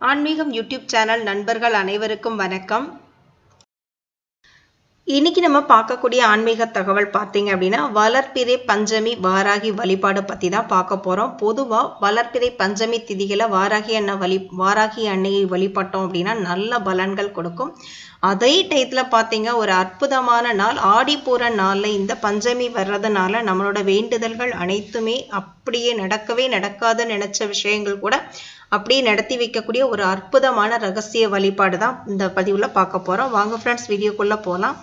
ஆன்மீகம் YouTube channel நண்பர்கள் அனைவருக்கும் வணக்கம். இன்னைக்கு நம்ம பார்க்கக்கூடிய ஆன்மீக தகவல் பார்த்தீங்க அப்படின்னா வளர்ப்பிறை பஞ்சமி வாராகி வழிபாடு பற்றி தான் பார்க்க போகிறோம் பொதுவாக வளர்ப்பிறை பஞ்சமி திதிகளை வாராகி அண்ணன் வழி வாராகி அன்னையை வழிபட்டோம் அப்படின்னா நல்ல பலன்கள் கொடுக்கும். அதே டயத்தில் பார்த்தீங்க ஒரு அற்புதமான நாள் ஆடிப்பூர நாளில் இந்த பஞ்சமி வர்றதுனால நம்மளோட வேண்டுதல்கள் அனைத்துமே அப்படியே நடக்கவே நடக்காத நினச்ச விஷயங்கள் கூட அப்படியே நடத்தி வைக்கக்கூடிய ஒரு அற்புதமான ரகசிய வழிபாடு தான் இந்த பதிவில் பார்க்க போகிறோம் வாங்க ஃப்ரெண்ட்ஸ் வீடியோக்குள்ளே போகலாம்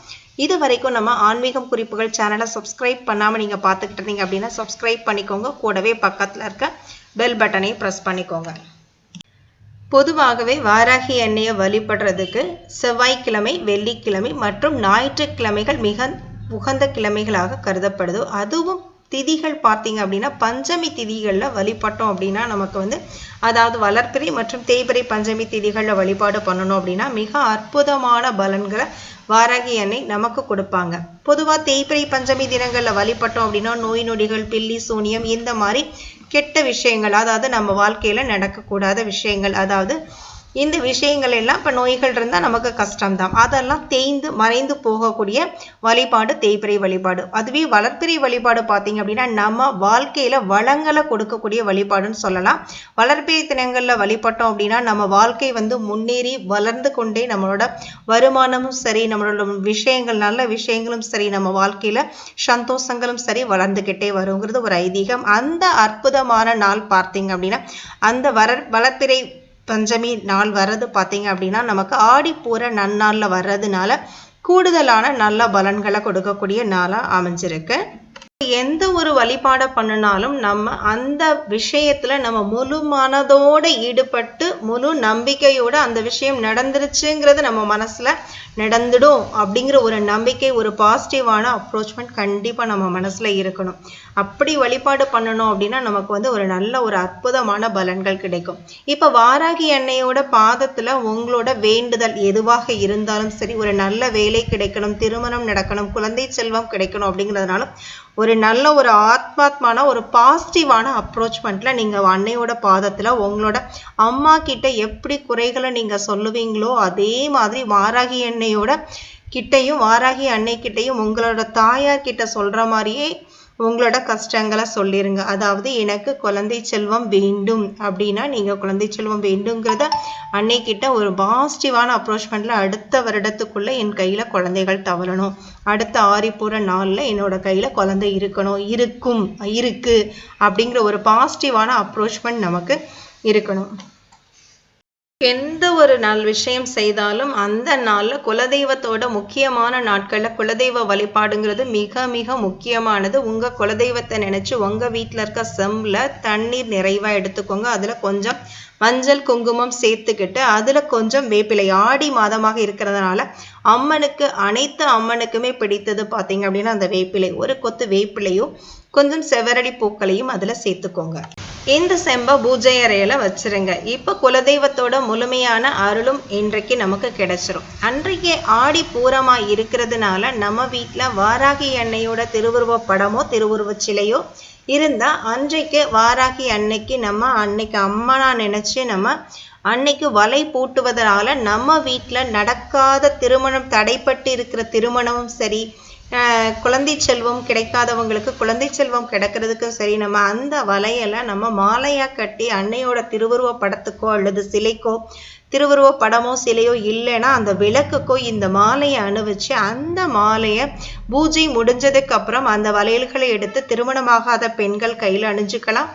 இது வரைக்கும் நம்ம ஆன்மீகம் குறிப்புகள் சேனலை சப்ஸ்கிரைப் பண்ணாமல் நீங்கள் பார்த்துக்கிட்டு இருந்தீங்க அப்படின்னா சப்ஸ்கிரைப் பண்ணிக்கோங்க. கூடவே பக்கத்தில் இருக்க பெல் பட்டனையும் ப்ரெஸ் பண்ணிக்கோங்க. பொதுவாகவே வாராகி எண்ணெயை வழிபடுறதுக்கு செவ்வாய்க்கிழமை வெள்ளிக்கிழமை மற்றும் ஞாயிற்றுக்கிழமைகள் மிக உகந்த கிழமைகளாக கருதப்படுது. அதுவும் திதிகள் பார்த்தீங்க அப்படின்னா பஞ்சமி திதிகளில் வழிபட்டோம் அப்படின்னா நமக்கு வந்து அதாவது வளர்ப்பிறை மற்றும் தேய்பிறை பஞ்சமி திதிகளில் வழிபாடு பண்ணணும் அப்படின்னா மிக அற்புதமான பலன்களை வாராகி எண்ணெய் நமக்கு கொடுப்பாங்க. பொதுவாக தேய்பிறை பஞ்சமி தினங்களில் வழிபட்டோம் அப்படின்னா நோய் நொடிகள் பில்லி சூனியம் இந்த மாதிரி கெட்ட விஷயங்கள் அதாவது நம்ம வாழ்க்கையில் நடக்கக்கூடாத விஷயங்கள் அதாவது இந்த விஷயங்கள் எல்லாம் இப்போ நோய்கள் இருந்தால் நமக்கு கஷ்டம்தான். அதெல்லாம் தேய்ந்து மறைந்து போகக்கூடிய வழிபாடு தேய்பிறை வழிபாடு. அதுவே வளர்ப்பிறை வழிபாடு பார்த்தீங்க அப்படின்னா நம்ம வாழ்க்கையில் வளங்களை கொடுக்கக்கூடிய வழிபாடுன்னு சொல்லலாம். வளர்ப்பிறை தினங்களில் வழிபட்டோம் அப்படின்னா நம்ம வாழ்க்கை வந்து முன்னேறி வளர்ந்து கொண்டே நம்மளோட வருமானமும் சரி நம்மளோட விஷயங்கள் நல்ல விஷயங்களும் சரி நம்ம வாழ்க்கையில் சந்தோஷங்களும் சரி வளர்ந்துக்கிட்டே வருங்கிறது ஒரு ஐதீகம். அந்த அற்புதமான நாள் பார்த்தீங்க அப்படின்னா அந்த வளர் வளர்ப்பிறை பஞ்சமி நாள் வர்றது பார்த்தீங்க அப்படின்னா நமக்கு ஆடிப்பூர நன்னாளில் வர்றதுனால கூடுதலான நல்ல பலன்களை கொடுக்கக்கூடிய நாளாக அமைஞ்சிருக்கு. எந்த ஒரு வழிபாடை பண்ணினாலும் நம்ம அந்த விஷயத்துல நம்ம முழு மனதோட ஈடுபட்டு முழு நம்பிக்கையோட அந்த விஷயம் நடந்துருச்சுங்கிறது நம்ம மனசுல நடந்துடும் அப்படிங்கிற ஒரு நம்பிக்கை ஒரு பாசிட்டிவான அப்ரோச்மெண்ட் கண்டிப்பா நம்ம மனசுல இருக்கணும். அப்படி வழிபாடு பண்ணணும் அப்படின்னா நமக்கு வந்து ஒரு நல்ல ஒரு அற்புதமான பலன்கள் கிடைக்கும். இப்ப வாராகி எண்ணெயோட பாதத்துல உங்களோட வேண்டுதல் எதுவாக இருந்தாலும் சரி ஒரு நல்ல வேலை கிடைக்கணும் திருமணம் நடக்கணும் குழந்தை செல்வம் கிடைக்கணும் அப்படிங்கிறதுனால ஒரு நல்ல ஒரு ஆத்மாத்மான ஒரு பாசிட்டிவான அப்ரோச்மெண்ட்டில் நீங்கள் அன்னையோட பாதத்தில் உங்களோட அம்மா கிட்ட எப்படி குறைகளை நீங்கள் சொல்லுவீங்களோ அதே மாதிரி வாராகி எண்ணெயோட கிட்டையும் வாராகி அன்னைக்கிட்டையும் உங்களோட தாயார் கிட்ட மாதிரியே உங்களோட கஷ்டங்களை சொல்லிடுங்க அதாவது எனக்கு குழந்தை செல்வம் வேண்டும் அப்படின்னா நீங்கள் குழந்தை செல்வம் வேண்டுங்கிறத அன்னைக்கிட்ட ஒரு பாசிட்டிவான அப்ரோச்மெண்ட்டில் அடுத்த வருடத்துக்குள்ளே என் கையில் குழந்தைகள் தவறணும். அடுத்த ஆரிப்புற நாளில் என்னோட கையில் குழந்தை இருக்கணும். இருக்கும் இருக்குது அப்படிங்கிற ஒரு பாசிட்டிவான அப்ரோச்மெண்ட் நமக்கு இருக்கணும். எந்த ஒரு நாள் விஷயம் செய்தாலும் அந்த நாளில் குலதெய்வத்தோட முக்கியமான நாட்களில் குலதெய்வ வழிபாடுங்கிறது மிக மிக முக்கியமானது. உங்கள் குலதெய்வத்தை நினச்சி உங்கள் வீட்டில் இருக்க செம்மில் தண்ணீர் நிறைவாக எடுத்துக்கோங்க. அதில் கொஞ்சம் மஞ்சள் குங்குமம் சேர்த்துக்கிட்டு அதில் கொஞ்சம் வேப்பிலை ஆடி மாதமாக இருக்கிறதுனால அம்மனுக்கு அனைத்து அம்மனுக்குமே பிடித்தது பார்த்தீங்க அப்படின்னா அந்த வேப்பிலை. ஒரு கொத்து வேப்பிலையும் கொஞ்சம் செவரடி பூக்களையும் அதில் சேர்த்துக்கோங்க. இந்த செம்ப பூஜை அறையில் வச்சிருங்க. இப்போ குலதெய்வத்தோட முழுமையான அருளும் இன்றைக்கு நமக்கு கிடைச்சிரும். அன்றைக்கு ஆடி பூரமாக இருக்கிறதுனால நம்ம வீட்டில் வாராகி எண்ணெயோட திருவுருவ படமோ திருவுருவச் சிலையோ இருந்தால் அன்றைக்கு வாராகி அன்னைக்கு நம்ம அன்னைக்கு அம்மனா நினச்சி நம்ம அன்னைக்கு வலை பூட்டுவதனால நம்ம வீட்டில் நடக்காத திருமணம் தடைப்பட்டு இருக்கிற திருமணமும் சரி குழந்தை செல்வம் கிடைக்காதவங்களுக்கு குழந்தை செல்வம் கிடைக்கிறதுக்கும் சரி நம்ம அந்த வலையெல்லாம் நம்ம மாலையாக கட்டி அன்னையோட திருவுருவ படத்துக்கோ அல்லது சிலைக்கோ திருவுருவ படமோ சிலையோ இல்லைன்னா அந்த விளக்குக்கோ இந்த மாலையை அணிவிச்சு அந்த மாலையை பூஜை முடிஞ்சதுக்கு அப்புறம் அந்த வளையல்களை எடுத்து திருமணமாகாத பெண்கள் கையில் அணிஞ்சுக்கலாம்.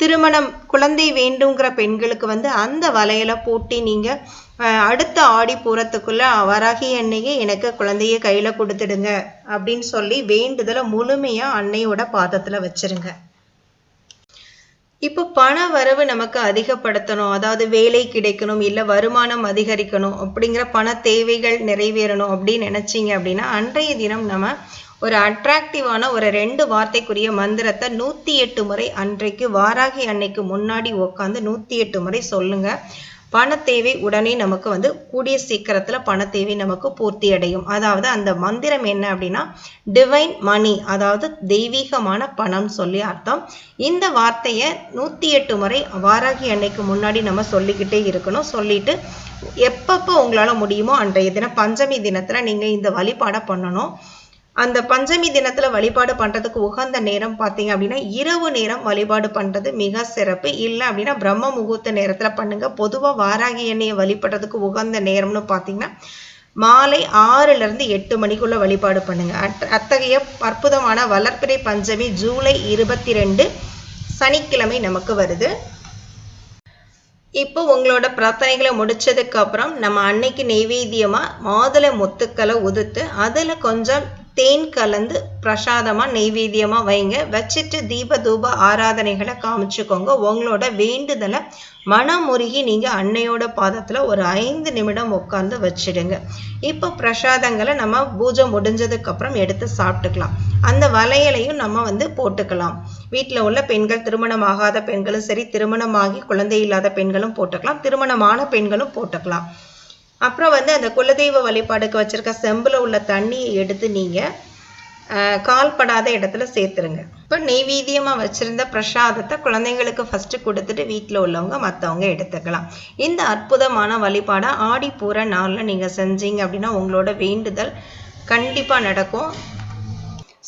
திருமணம் குழந்தை வேண்டுங்கிற பெண்களுக்கு வந்து அந்த வலையில பூட்டி நீங்க அடுத்த ஆடி பூரத்துக்குள்ள வராகி அன்னையே எனக்கு குழந்தைய கையில கொடுத்துடுங்க அப்படின்னு சொல்லி வேண்டுதலை முழுமையா அன்னையோட பாதத்துல வச்சிருங்க. இப்போ பண வரவு நமக்கு அதிகப்படுத்தணும். அதாவது வேலை கிடைக்கணும் இல்லை வருமானம் அதிகரிக்கணும் அப்படிங்கிற பண தேவைகள் நிறைவேறணும் அப்படின்னு நினச்சிங்க அப்படின்னா அன்றைய தினம் நம்ம ஒரு அட்ராக்டிவான ஒரு ரெண்டு வார்த்தைக்குரிய மந்திரத்தை நூற்றி எட்டு முறை அன்றைக்கு வாராகி அன்னைக்கு முன்னாடி உட்காந்து நூற்றி எட்டு முறை சொல்லுங்கள் பணத்தேவை உடனே நமக்கு வந்து கூடிய சீக்கிரத்தில் பணத்தேவை நமக்கு பூர்த்தி அடையும். அதாவது அந்த மந்திரம் என்ன அப்படின்னா டிவைன் மணி அதாவது தெய்வீகமான பணம் சொல்லி அர்த்தம். இந்த வார்த்தையை நூற்றி எட்டு முறை வாராகி அன்னைக்கு முன்னாடி நம்ம சொல்லிக்கிட்டே இருக்கணும். சொல்லிட்டு எப்பப்போ உங்களால் முடியுமோ அன்றைய தினம் பஞ்சமி தினத்தில் நீங்கள் இந்த வழிபாடை பண்ணணும். அந்த பஞ்சமி தினத்துல வழிபாடு பண்றதுக்கு உகந்த நேரம் பார்த்தீங்க அப்படின்னா இரவு நேரம் வழிபாடு பண்றது மிக சிறப்பு. இல்லை அப்படின்னா பிரம்ம முகூர்த்த நேரத்துல பண்ணுங்க. பொதுவா வாராகி எண்ணெயை வழிபடுறதுக்கு உகந்த நேரம்னு பார்த்தீங்கன்னா மாலை ஆறுல இருந்து எட்டு மணிக்குள்ள வழிபாடு பண்ணுங்க. அத்தகைய அற்புதமான வளர்ப்பிறை பஞ்சமி ஜூலை இருபத்தி ரெண்டு சனிக்கிழமை நமக்கு வருது. இப்போ உங்களோட பிரார்த்தனைகளை முடிச்சதுக்கு அப்புறம் நம்ம அன்னைக்கு நெய்வேத்தியமா மாதுளை முத்துக்களை உதுத்து அதுல கொஞ்சம் தேன் கலந்து பிரசாதமா நெய்வேத்தியமா வைங்க. வச்சுட்டு தீப தூப ஆராதனைகளை காமிச்சுக்கோங்க. உங்களோட வேண்டுதலை மனமுருகி நீங்க அன்னையோட பாதத்துல ஒரு ஐந்து நிமிடம் உட்கார்ந்து வச்சிடுங்க. இப்போ பிரசாதங்களை நம்ம பூஜை முடிஞ்சதுக்கு அப்புறம் எடுத்து சாப்பிட்டுக்கலாம். அந்த வளையலையும் நம்ம வந்து போட்டுக்கலாம். வீட்டில் உள்ள பெண்கள் திருமணம் ஆகாத பெண்களும் சரி திருமணமாகி குழந்தை இல்லாத பெண்களும் போட்டுக்கலாம். திருமணமான பெண்களும் போட்டுக்கலாம். அப்புறம் வந்து அந்த குலதெய்வ வழிபாடுக்கு வச்சுருக்க செம்பில் உள்ள தண்ணியை எடுத்து நீங்கள் கால்படாத இடத்துல சேர்த்துருங்க. இப்போ நெய்வீதியமாக வச்சுருந்த பிரசாதத்தை குழந்தைங்களுக்கு ஃபஸ்ட்டு கொடுத்துட்டு வீட்டில் உள்ளவங்க மற்றவங்க எடுத்துக்கலாம். இந்த அற்புதமான வழிபாடை ஆடி பூர நாளில் நீங்கள் செஞ்சீங்க அப்படின்னா உங்களோட வேண்டுதல் கண்டிப்பாக நடக்கும்.